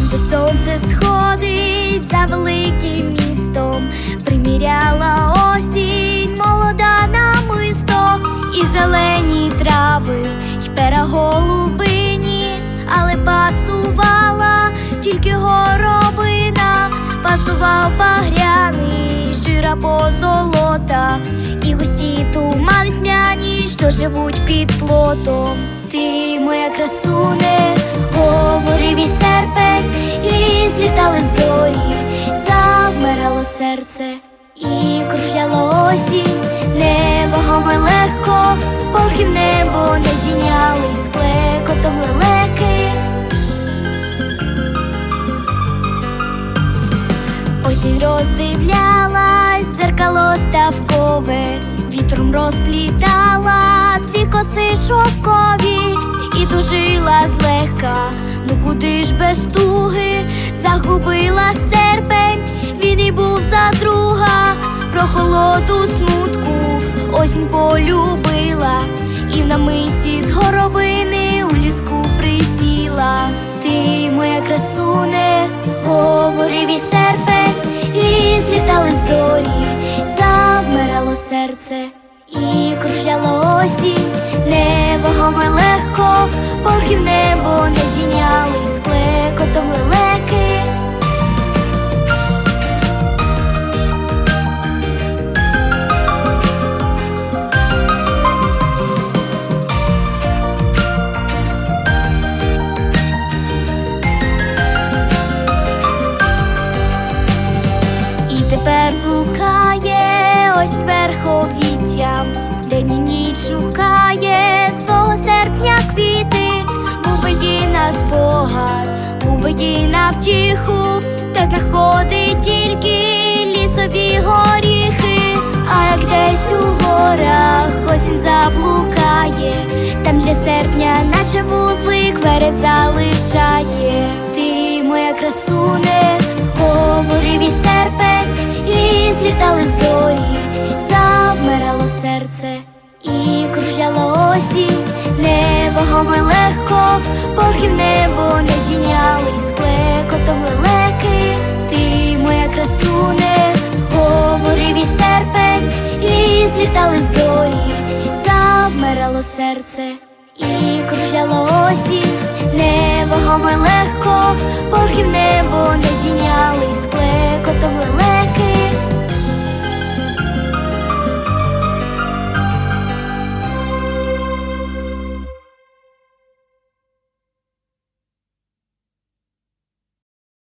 де сонце сходить за великим містом, приміряла осінь, молода намисто, і зелені трави, й пера голубині, але пасувала тільки горобина, пасував багряний, щира позолота, і густі тумани тьмяні, що живуть під плотом. Ти моя красуне, і кружляла осінь, небо гоме легко, поки в небо не зіняли, з клекотом лелеки. Осінь роздивлялась, в дзеркало ставкове, вітром розплітала дві коси шовкові і тужила злегка. Ну куди ж без туги загубила серпень, холоду смутку осінь полюбила, і в намисті з горобини у ліску присіла. Ти моя красуне, говорив і серпень, і злітали зорі, завмирало серце, і кружляла осінь, небо гоме легко, поки в небо не на спогад, убиті на втіху, та знаходить тільки лісові горіхи, а як десь у горах осінь заблукає, там для серпня, наче вузлик вере залишає. Ти моя красуне, поки в небо не зіняли, з клекотом лелеки. Ти моя красуне, говорив і серпень, і злітали зорі, завмирало серце, і кружляло осінь,